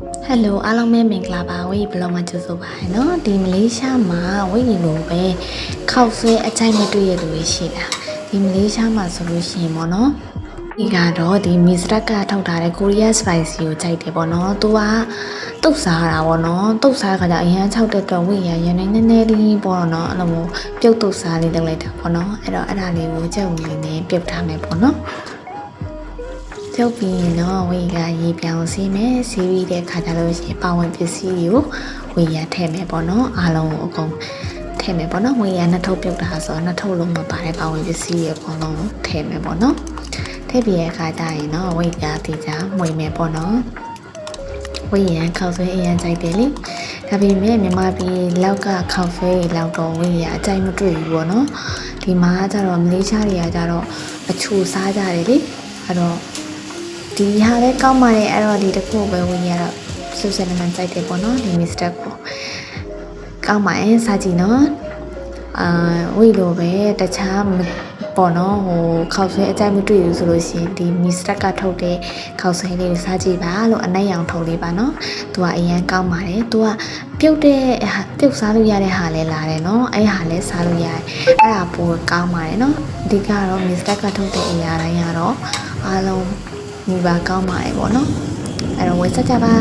ဟယ်လိုအားလုံးပဲမင်္ဂလာပါဝိဘလောမှာကြိုဆိုပါရနော်ဒီမလေးရှားမှာဝိရင်လိုပဲခောက်ဆွဲအချိုက်မတွေ့ရလို့ရှိတာဒီမလေးရှားမှာဆိုလို့ရှိရင်ပေါ့နော်ဒီကတော့ဒီမီစရက်ကထုတ်ထားတဲ့ကိုရီးယား spicy ကိုကြိုက်တယ်ပေါ့နော်သူကတုတ်စားတာပေါ့နော်တုတ်စားခါကျအရန်၆တက်တော့ဝိရရန်နေနည်းနည်းလေးပေါ့နော်အဲ့လိုမျိုးပြုတ်တုတ်စားလေးလုပ်လိုက်တာပေါ့နော်အဲ့တော့အဲ့ဒါလေးကိုကြက်ဝင်နေပြုတ်ထားမယ်ပေါ့နော် ကျုပ်ပြီးရင်တော့ဝေကရေပြောင်စီးမယ်စီးပြီးတဲ့ခါကျလို့ရှိရင်ပါဝင်ပစ္စည်းတွေကိုဝေရထည့်မယ်ပေါ့နော်အားလုံးကိုအကုန်ထည့်မယ်ပေါ့နော်ဝေရနှစ်ထုပ်ပြုတ်တာဆိုတော့နှစ်ထုပ်လုံးမပါတဲ့ပါဝင်ပစ္စည်းတွေအကုန်လုံးထည့်မယ်ပေါ့နော်ထည့်ပြီးတဲ့အခါကျရင်တော့ဝေကတီချာမှွေမယ်ပေါ့နော်ဝေရခောက်ဆွဲအရင်ကြိုက်တယ်လေဒါပေမဲ့မြန်မာပြည်လောက်ကခောက်ဆွဲလောက်တော့ဝေရအကြိုက်မတွေ့ဘူးပေါ့နော်ဒီမှာကျတော့မလေးရှားတွေကကျတော့အချိုစားကြတယ်လေအဲ့တော့ ဒီဟာလည်းကောင်းပါတယ်အဲ့တော့ဒီတစ်ခုပဲဝင်ရတော့ဆူဆယ်နမန်ကြိုက်တယ်ပေါ့နော်ဒီမစ္စတာကိုကောင်းပါရဲ့စားကြည့်နော်အာဝိလိုပဲတခြားမပေါ့နော်ဟိုခောက်ဆွဲအကြိုက်မတွေ့ဘူးဆိုလို့ရှိရင်ဒီမစ္စတာကထုတ်တဲ့ခောက်ဆွဲလေးကိုစားကြည့်ပါလို့အနက်ရောင်ထုတ်လေးပါနော်သူကအရင်ကောင်းပါတယ်သူကပြုတ်တဲ့ဟာပြုတ်စားလို့ရတဲ့ဟာလဲလာတယ်နော်အဲ့ဟာလဲစားလို့ရတယ်အဲ့ဒါပိုကောင်းပါတယ်နော်အဓိကတော့မစ္စတာကထုတ်တဲ့အရာတိုင်းကတော့အားလုံး မိပါကောင်းပါတယ်ပေါ့နော်အဲ့တော့ဝယ်ဆက်ကြပါ